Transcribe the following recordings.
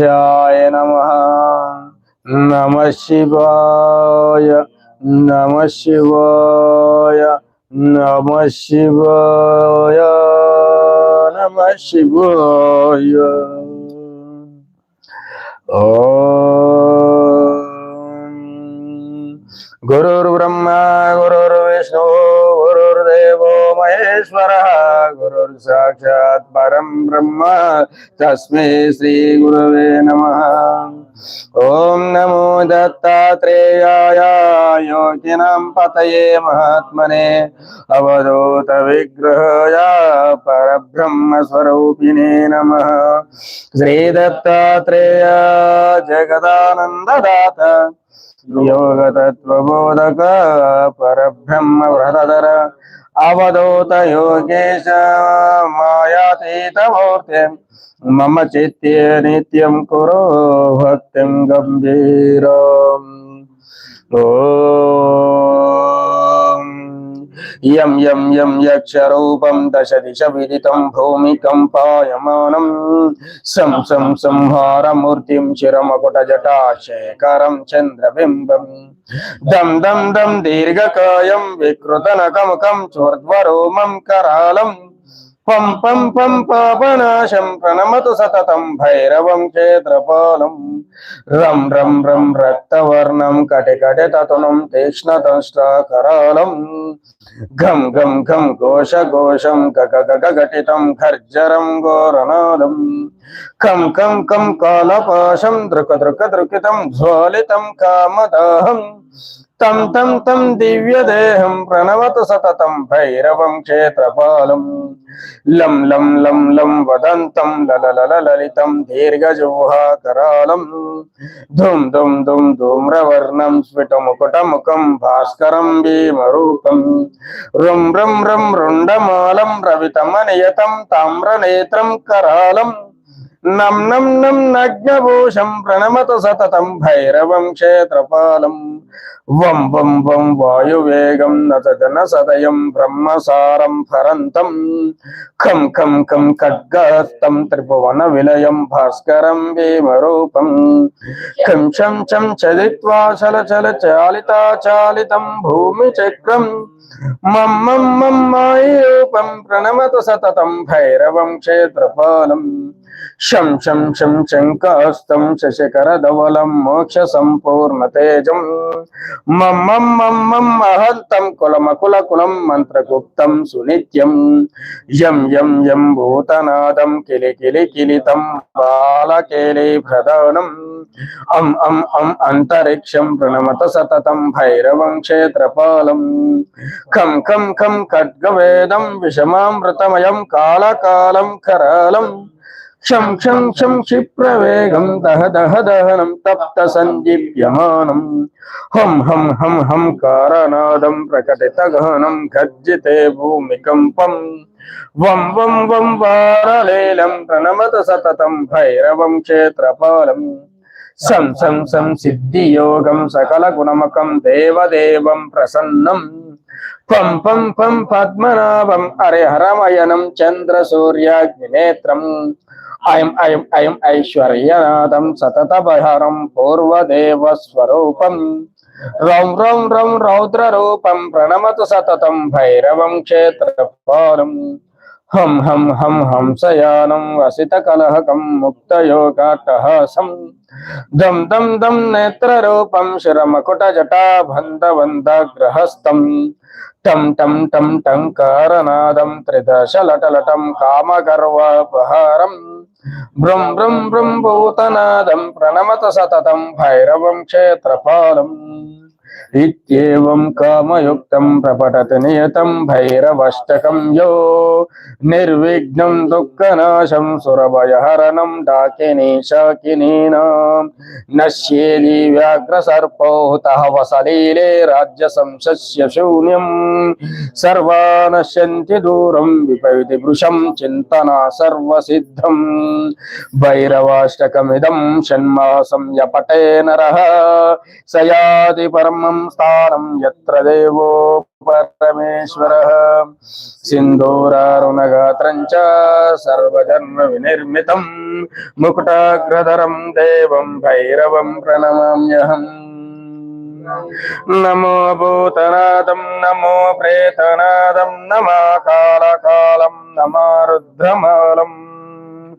గణేశాయ నమ. నమ శివాయ నమ శివాయ నమ శివాయ నమ శివాయ. ఓ. గురుర్బ్రహ్మ గురుర్విష్ణు గురుర్దేవో మహేశ్వర. గురుర్ సాక్షాత్ పరం బ్రహ్మ తస్మై శ్రీ గురవే నమ ఓం నమో దత్తాత్రేయాయ యోగినాం పతయే మహాత్మనే అవధూత విగ్రహాయ పరబ్రహ్మ స్వరూపిణే నమ శ్రీ దత్తాత్రేయ జగదానందదాత యోగతత్వబోధక పరబ్రహ్మ వ్రతధర అవధూత యోగేశ మాయాతీతమూర్తి. మమ చిత్తే నిత్యం కురో భక్తిం గంభీరం. ఓం. యం యం యం యక్షరూపం దశ దిశ విదితం భూమికంపాయమానం సం సం సంహారమూర్తిం శిరమకుట జటాశేఖరం చంద్రబింబం. దం దం దం దీర్ఘకాయం వికృతనకముఖం చోర్ధ్వరోమం కరాళం. పం పం పం పాపనాశం ప్రణమతు సతతం భైరవం క్షేత్రపాలం. రం రం రం రక్తవర్ణం కటికటి తతునం తీక్ష్ణతంష్ట్రాకరాళం ఘం ఘం ఘం ఘోష ఘోషం గగ గగ ఖర్జరం ఘోరనాదం కం కం కం కాలపాశం దృక దృక దృకితం జ్వాలితం కామదాహం. తం తం తం దివ్యదేహం ప్రణవతు సతతం భైరవం క్షేత్రపాలం. లం లం లం లం వదంతం లలలలలితం దీర్ఘజోహాకరాళం. ధుం ధుం ధుం ధూమ్రవర్ణం స్ఫుటముకుటముఖం భాస్కరం భీమరూపం. రుం రం రం రుండమాలం రవితమనియతం తామ్రనేత్రం కరాళం. నం నం నం నగ్నభూషం ప్రణమతు సతతం భైరవం క్షేత్రపాలం. వం వం వం వాయువేగం నతజన సదయం బ్రహ్మసారం భరంతం. ఖం ఖం ఖం ఖడ్గస్తం త్రిభువన విలయం భాస్కరం భీమరూపం. ఖం చం చం చదిత్వా చల చల చాలితా చాలితం భూమి చక్రం. మం మం మం మాయూపం ప్రణమతు సతతం భైరవం క్షేత్రపాలం. శం శం శం శంకాస్తం శశికర ధవలం మోక్ష సంపూర్ణ తేజం మమ్మం మం మహంతం కులమకుల కులం మంత్రగుప్తం సునిత్యం. యం యం యం భూతనాదం కిలి కిలి కిలితం బాలకేలి ప్రధానం. అం అం అం అంతరిక్షం ప్రణమత సతతం భైరవం క్షేత్రపాలం. ఖం ఖం ఖం ఖడ్గవేదం విషమామృతమయం కాళకాలం కరాలం. క్షం క్షం క్షం క్షిప్రవేగం దహ దహ దహనం తప్త సంజీవ్యమానం. హం హం హం హం కారనాదం ప్రకటిత గహనం గర్జితే భూమికంపం వం వం వం వారలేలం ప్రణమత సతతం భైరవం క్షేత్రపాలం. సం సం సం సిద్ధియోగం సకల గుణమకం దేవదేవం ప్రసన్నం. పం పం పం పద్మనాభం హరమయనం చంద్ర సూర్యాగ్నినేత్రం అయం అయం అయం ఐశ్వర్యనాథం సతతభరం పూర్వదేవ స్వరూపం రౌం రౌం రౌం రౌద్ర రూపం ప్రణమతు సతతం భైరవం క్షేత్రపాలం. హం హం హం హంసయానం వసిత కలహకం ముక్తయోగాట్టహాసం. దం దం దం నేత్రరూపం శిరమకుట జటా బంధవందగ్రహస్థం టం టం టం టంకారనాదం త్రిదశ లటలటం కామగర్వపహారం. బృం బృం బృం భూతనాదం ప్రణమత సతతం భైరవం క్షేత్రపాలం ఇత్యేవం కామయుక్తం ప్రపటత నియతం భైరవష్టకం యో నిర్విఘ్నం దుఃఖనాశం సురభయహరణం డాకిని శాకినీనాం నశ్యేది వ్యాఘ్రసర్పో తః వసలీలే రాజ్య సంశస్య శూన్యం సర్వా నశ్యంతి దూరం విపవితి వృషం చింతనా సర్వసిద్ధం భైరవాష్టకమిదం షణ్మాసం యపటే నర సయాది పరమ परमं स्थानं यत्र देवो परमेश्वरः सिन्दूरारुणगात्रं च सर्वजन्मविनिर्मितं मुकुटाग्रधरं देवं भैरवं प्रणमाम्यहम् नमो भूतनादं नमो प्रेतनादं नमा कालकालं नमा रुद्रमालम्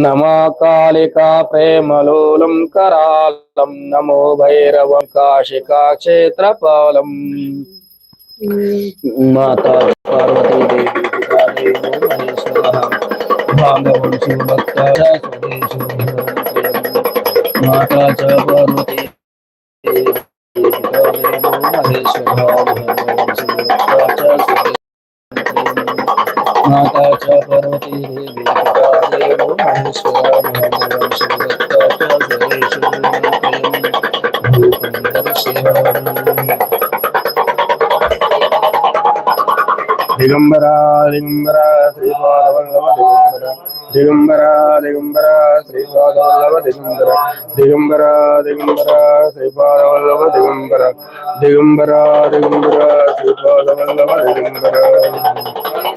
నమాకాళికా ప్రేమలోలం కరాళం నమో భైరవం కాశికా క్షేత్రపాలం మాతా పార్వతీదేవి పితాదేవో మహేశ్వర మాతా చ పార్వతీ माता च देवी पिता देवो दिगंबरा दिगंबरा, श्रीपादवल्लभ दिगंबरा दिगंबरा, श्रीपादवल्लभ, दिगंबरा। दिगंबरा दिगंबरा, श्रीपादवल्लभ, दिगंबरा। दिगंबरा दिगंबरा, श्रीपादवल्लभ, दिगंबरा।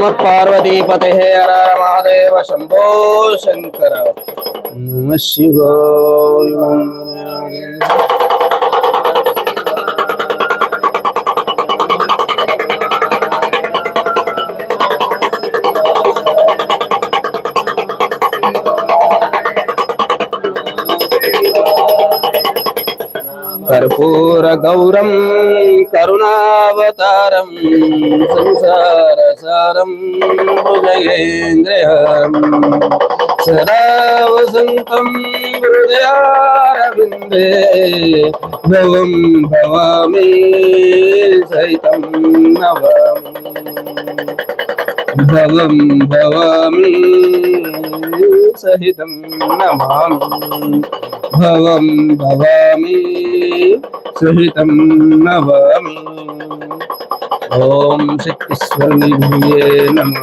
नम पार्वतीपते हर महादेव शंभो शंकर। नम शिवाय। కర్పూర గౌరం కరుణావతారం సంసార సారం హృదయేంద్రయం సదా వసంతం హృదయారవిందే భవం భవామి సైతం నవామి உத்தவம் பவாமி சகிதம் நமாமி பவம் பவாமி சகிதம் நமாமி ஓம் சக்திஸ்வரணியே நம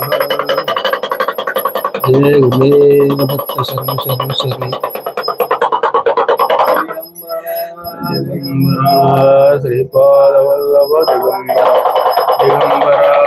ஜெய குலேவ பக்த சரம் சரம் சரி ஸ்ரீபாதவல்லப திகம்பரா திகம்பரா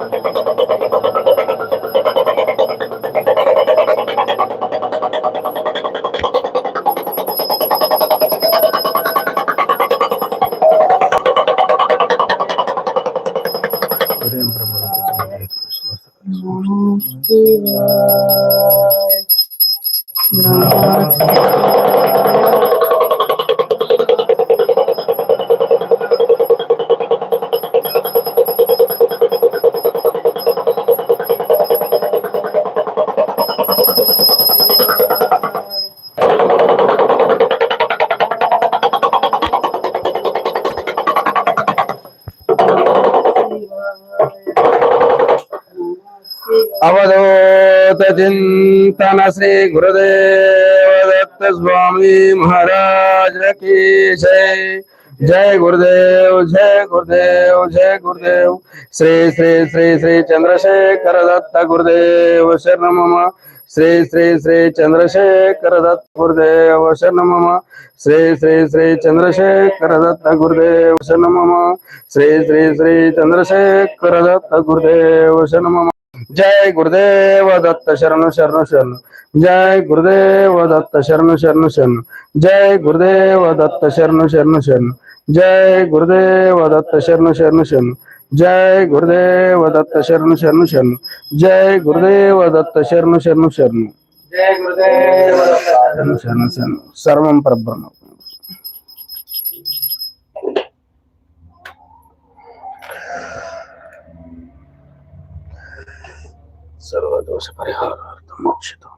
अवधूत चिंतन श्री गुरुदेव दत्त स्वामी महाराज की जय जय गुरुदेव जय गुरुदेव जय गुरुदेव श्री श्री श्री श्री चंद्रशेखर दत्त गुरुदेव शरण मम श्री श्री श्री चंद्रशेखर दत्त गुरुदेव शरण मम श्री श्री श्री चंद्रशेखर दत्त गुरुदेव शरण मम श्री श्री श्री चंद्रशेखर दत्त गुरुदेव शरण मम जय गुरुदेव दत्त शरण शरण शरण। जय गुरुदेव दत्त शरण शरण शरण। जय गुरुदेव दत्त शरण शरण शरण। जय गुरुदेव दत्त शरण शरण शरण। जय गुरुदेव दत्त शरण शरण शरण। जय गुरुदेव दत्त शरण शरण शरण। जय गुरुदेव शरण। शरण शरण। सर्वं परब्रह्म। సర్వదోష పరిహారార్థం మోక్షితం.